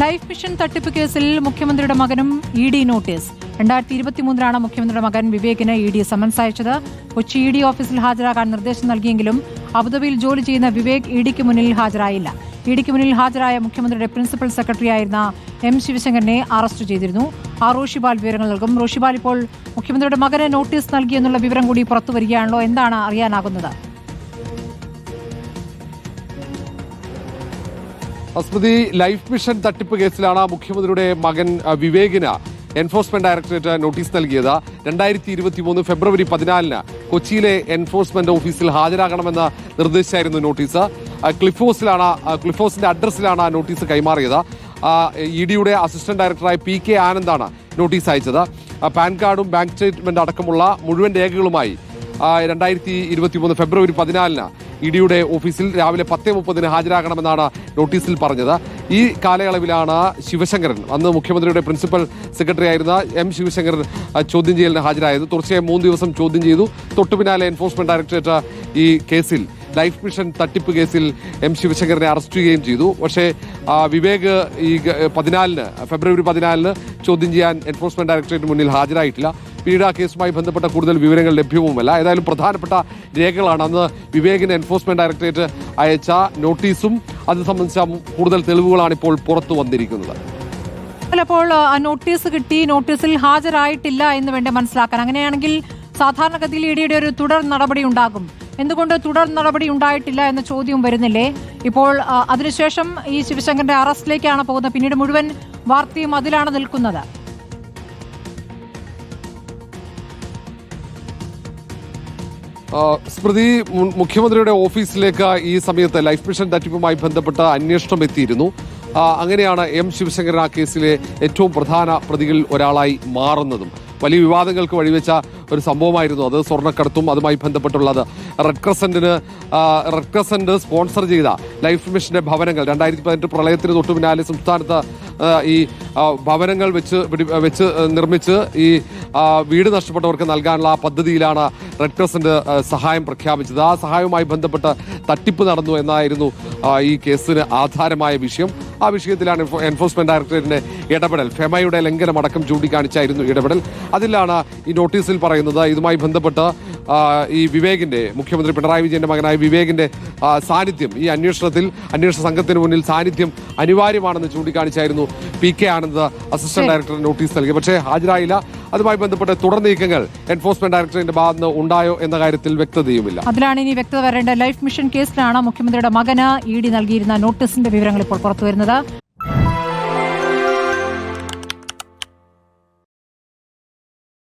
Life mission തട്ടിപ്പ് കേസിൽ മുഖ്യമന്ത്രിയുടെ മകനും ഇ ഡി നോട്ടീസ്. രണ്ടായിരത്തി ഇരുപത്തിമൂന്നിലാണ് മുഖ്യമന്ത്രിയുടെ മകൻ വിവേകിന് ഇ ഡി സമൻസ് അയച്ചത്. കൊച്ചി ഇ ഡി ഓഫീസിൽ ഹാജരാകാൻ നിർദ്ദേശം നൽകിയെങ്കിലും അബുദാബിയിൽ ജോലി ചെയ്യുന്ന വിവേക് ഇ ഡിക്ക് മുന്നിൽ ഹാജരായില്ല. ഇ ഡിക്ക് മുന്നിൽ ഹാജരായ മുഖ്യമന്ത്രിയുടെ പ്രിൻസിപ്പൽ സെക്രട്ടറിയായിരുന്ന എം ശിവശങ്കരനെ അറസ്റ്റ് ചെയ്തിരുന്നു. ആർ റോഷിബാൽ വിവരങ്ങൾ നൽകും. റോഷിബാൽ ഇപ്പോൾ മുഖ്യമന്ത്രിയുടെ മകന് നോട്ടീസ് നൽകിയെന്നുള്ള വിവരം കൂടി പുറത്തു വരികയാണല്ലോ. എന്താണ് അറിയാനാകുന്നത്? സ്മൃതി ലൈഫ് മിഷൻ തട്ടിപ്പ് കേസിലാണ് മുഖ്യമന്ത്രിയുടെ മകൻ വിവേകിന് എൻഫോഴ്സ്മെന്റ് ഡയറക്ടറേറ്റ് നോട്ടീസ് നൽകിയത്. രണ്ടായിരത്തി ഇരുപത്തി മൂന്ന് ഫെബ്രുവരി പതിനാലിന് കൊച്ചിയിലെ എൻഫോഴ്സ്മെന്റ് ഓഫീസിൽ ഹാജരാകണമെന്ന് നിർദ്ദേശിച്ചായിരുന്നു നോട്ടീസ് ക്ലിഫ് ഹൗസിലാണ് ക്ലിഫ് ഹൗസിന്റെ അഡ്രസ്സിലാണ് നോട്ടീസ് കൈമാറിയത്. ഇ ഡിയുടെ അസിസ്റ്റന്റ് ഡയറക്ടറായ പി കെ ആനന്ദാണ് നോട്ടീസ് അയച്ചത്. പാൻ കാർഡും ബാങ്ക് സ്റ്റേറ്റ്മെന്റ് അടക്കമുള്ള മുഴുവൻ രേഖകളുമായി രണ്ടായിരത്തി ഇരുപത്തി മൂന്ന് ഫെബ്രുവരി പതിനാലിന് ഇ ഡിയുടെ ഓഫീസിൽ രാവിലെ പത്ത് മുപ്പതിന് ഹാജരാകണമെന്നാണ് നോട്ടീസിൽ പറഞ്ഞത്. ഈ കാലയളവിലാണ് ശിവശങ്കരൻ അന്ന് മുഖ്യമന്ത്രിയുടെ പ്രിൻസിപ്പൽ സെക്രട്ടറി ആയിരുന്ന എം ശിവശങ്കരൻ ചോദ്യം ചെയ്യലിന് ഹാജരായത്. തുടർച്ചയായി മൂന്ന് ദിവസം ചോദ്യം ചെയ്തു. തൊട്ടുപിന്നാലെ എൻഫോഴ്സ്മെന്റ് ഡയറക്ടറേറ്റ് ഈ കേസിൽ ലൈഫ് മിഷൻ തട്ടിപ്പ് കേസിൽ എം ശിവശങ്കരനെ അറസ്റ്റ് ചെയ്യുകയും ചെയ്തു. പക്ഷേ വിവേക് ഈ പതിനാലിന് ഫെബ്രുവരി പതിനാലിന് ചോദ്യം ചെയ്യാൻ എൻഫോഴ്സ്മെന്റ് ഡയറക്ടറേറ്റിന് മുന്നിൽ ഹാജരായിട്ടില്ല. ആ കേസുമായി ബന്ധപ്പെട്ട കൂടുതൽ വിവരങ്ങൾ ലഭ്യവുമല്ല. ഏതായാലും പ്രധാനപ്പെട്ട രേഖകളാണ് അന്ന് വിവേകിന് എൻഫോഴ്സ്മെന്റ് ഡയറക്ടറേറ്റ് അയച്ച നോട്ടീസും അത് സംബന്ധിച്ച കൂടുതൽ തെളിവുകളാണ് ഇപ്പോൾ പുറത്തു വന്നിരിക്കുന്നത്. അപ്പോൾ നോട്ടീസ് കിട്ടി. നോട്ടീസിൽ ഹാജരായിട്ടില്ല എന്ന് വേണ്ടി മനസ്സിലാക്കാൻ. അങ്ങനെയാണെങ്കിൽ സാധാരണഗതിയിൽ ഇടിയുടെ ഒരു തുടർ നടപടി ഉണ്ടാകും. എന്തുകൊണ്ട് തുടർ നടപടി ഉണ്ടായിട്ടില്ല എന്ന ചോദ്യം വരുന്നില്ലേ? ഇപ്പോൾ അതിനുശേഷം ഈ ശിവശങ്കറിന്റെ അറസ്റ്റിലേക്കാണ് പോകുന്നത്. പിന്നീട് മുഴുവൻ വാർത്തയും അതിലാണ് നിൽക്കുന്നത്. സ്മൃതി മുഖ്യമന്ത്രിയുടെ ഓഫീസിലേക്ക് ഈ സമയത്ത് ലൈഫ് മിഷൻ തട്ടിപ്പുമായി ബന്ധപ്പെട്ട അന്വേഷണം എത്തിയിരുന്നു. അങ്ങനെയാണ് എം ശിവശങ്കരൻ ആ കേസിലെ ഏറ്റവും പ്രധാന പ്രതികളിൽ ഒരാളായി മാറുന്നതും. വലിയ വിവാദങ്ങൾക്ക് വഴിവെച്ച ഒരു സംഭവമായിരുന്നു അത്. സ്വർണക്കടത്തും അതുമായി ബന്ധപ്പെട്ടുള്ളത് റെഡ് ക്രസന്റിന് റെഡ് ക്രസന്റ് സ്പോൺസർ ചെയ്ത ലൈഫ് മിഷന്റെ ഭവനങ്ങൾ. രണ്ടായിരത്തി പതിനെട്ട് പ്രളയത്തിന് തൊട്ടു പിന്നാലെ സംസ്ഥാനത്ത് ഈ ഭവനങ്ങൾ വെച്ച് വെച്ച് നിർമ്മിച്ച് ഈ വീട് നഷ്ടപ്പെട്ടവർക്ക് നൽകാനുള്ള പദ്ധതിയിലാണ് റെഡ് ക്രോസിന്റെ സഹായം പ്രഖ്യാപിച്ചത്. ആ സഹായവുമായി ബന്ധപ്പെട്ട തട്ടിപ്പ് നടന്നു എന്നായിരുന്നു ഈ കേസിന് ആധാരമായ വിഷയം. ആ വിഷയത്തിലാണ് എൻഫോഴ്സ്മെന്റ് ഡയറക്ടറേറ്റിന്റെ ഇടപെടൽ. ഫെമയുടെ ലംഘനം അടക്കം ചൂണ്ടിക്കാണിച്ചായിരുന്നു ഇടപെടൽ. അതിലാണ് ഈ നോട്ടീസിൽ പറയുന്നത്. ഇതുമായി ബന്ധപ്പെട്ട് ഈ വിവേകിന്റെ മുഖ്യമന്ത്രി പിണറായി വിജയന്റെ മകനായ വിവേകിന്റെ സാന്നിധ്യം ഈ അന്വേഷണത്തിൽ അന്വേഷണ സംഘത്തിന് മുന്നിൽ സാന്നിധ്യം അനിവാര്യമാണെന്ന് ചൂണ്ടിക്കാണിച്ചായിരുന്നു P K Anand assistant director notice നൽകി. പക്ഷേ ഹാജരായില്ല. അതുമായി ബന്ധപ്പെട്ട് തുടർ നീക്കങ്ങൾ എൻഫോഴ്സ്മെന്റ് ഡയറക്ടറേറ്റിന്റെ ഭാഗത്ത് ഉണ്ടായോ എന്ന കാര്യത്തിൽ വ്യക്തതയുമില്ല. അതിലാണ് ഇനി വ്യക്തത വരേണ്ട. ലൈഫ് മിഷൻ കേസിലാണ് മുഖ്യമന്ത്രിയുടെ മകന് ഇ ഡി നൽകിയിരുന്ന നോട്ടീസിന്റെ വിവരങ്ങൾ ഇപ്പോൾ പുറത്തുവരുന്നത്.